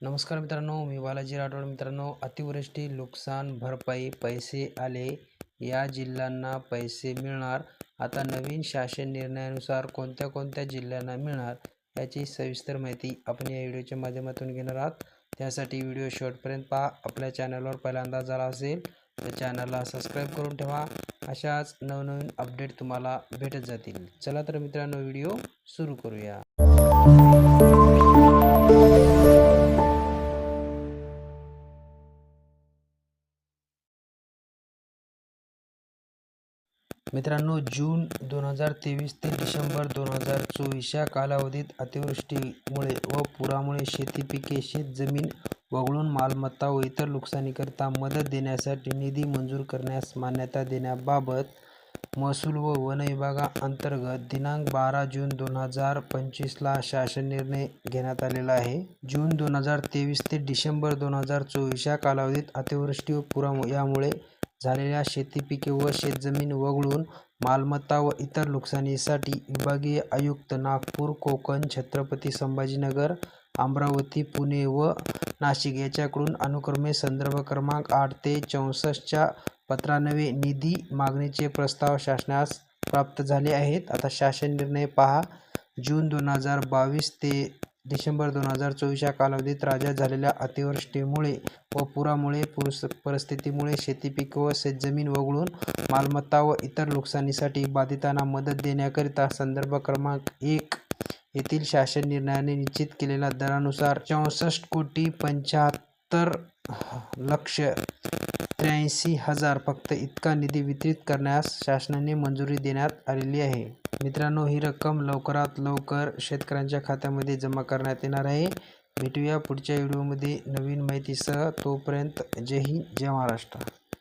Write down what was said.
नमस्कार मित्रांनो मी बालाजी राठोड. मित्रांनो अतिवृष्टी नुकसान भरपाई पैसे आले या जिल्ह्यांना पैसे मिळणार. आता नवीन शासन निर्णयानुसार कोणत्या कोणत्या जिल्ह्यांना मिळणार याची सविस्तर माहिती आपण या व्हिडिओच्या माध्यमातून घेणार आहात. त्यासाठी व्हिडिओ शेवटपर्यंत पहा. आपल्या चॅनलवर पहिल्यांदा झाला असेल तर चॅनलला सबस्क्राईब करून ठेवा. अशाच नवनवीन अपडेट तुम्हाला भेटत जातील. चला तर मित्रांनो व्हिडिओ सुरू करूया. मित्रांनो जून दोन हजार तेवीस ते डिसेंबर दोन हजार चोवीस या कालावधीत अतिवृष्टीमुळे व पुरामुळे शेती पिके शेतजमीन वगळून मालमत्ता व इतर नुकसानीकरिता मदत देण्यासाठी निधी मंजूर करण्यास मान्यता देण्याबाबत महसूल व वन विभागाअंतर्गत दिनांक बारा जून दोन हजार पंचवीसला शासन निर्णय घेण्यात आलेला आहे. जून दोन हजार तेवीस ते डिसेंबर दोन हजार चोवीस या कालावधीत अतिवृष्टी व पुरा यामुळे झालेल्या शेती पिके व शेतजमीन वगळून मालमत्ता व इतर नुकसानीसाठी विभागीय आयुक्त नागपूर कोकण छत्रपती संभाजीनगर अमरावती पुणे व नाशिक याच्याकडून अनुक्रमे संदर्भ क्रमांक आठ ते चौसष्टच्या पत्रान्वये निधी मागणीचे प्रस्ताव शासनास प्राप्त झाले आहेत. आता शासन निर्णय पहा. जून दोन हजार बावीस ते डिसेंबर दोन हजार चोवीस या कालावधीत राज्यात झालेल्या अतिवृष्टीमुळे व पुरामुळे पुरुस परिस्थितीमुळे शेतीपीक व शेतजमीन वगळून मालमत्ता व इतर नुकसानीसाठी बाधितांना मदत देण्याकरिता संदर्भ क्रमांक एक येथील शासन निर्णयाने निश्चित केलेल्या दरानुसार चौसष्ट कोटी पंच्याहत्तर लक्ष त्र्याऐंशी हजार फक्त इतका निधी वितरित करण्यास शासनाने मंजुरी देण्यात आलेली आहे. मित्रांनो ही रक्कम लवकरात लवकर शेतकऱ्यांच्या खात्यामध्ये जमा करण्यात येणार आहे. भेटूया पुढच्या व्हिडिओमध्ये नवीन माहितीसह. तोपर्यंत जय हिंद जय महाराष्ट्र.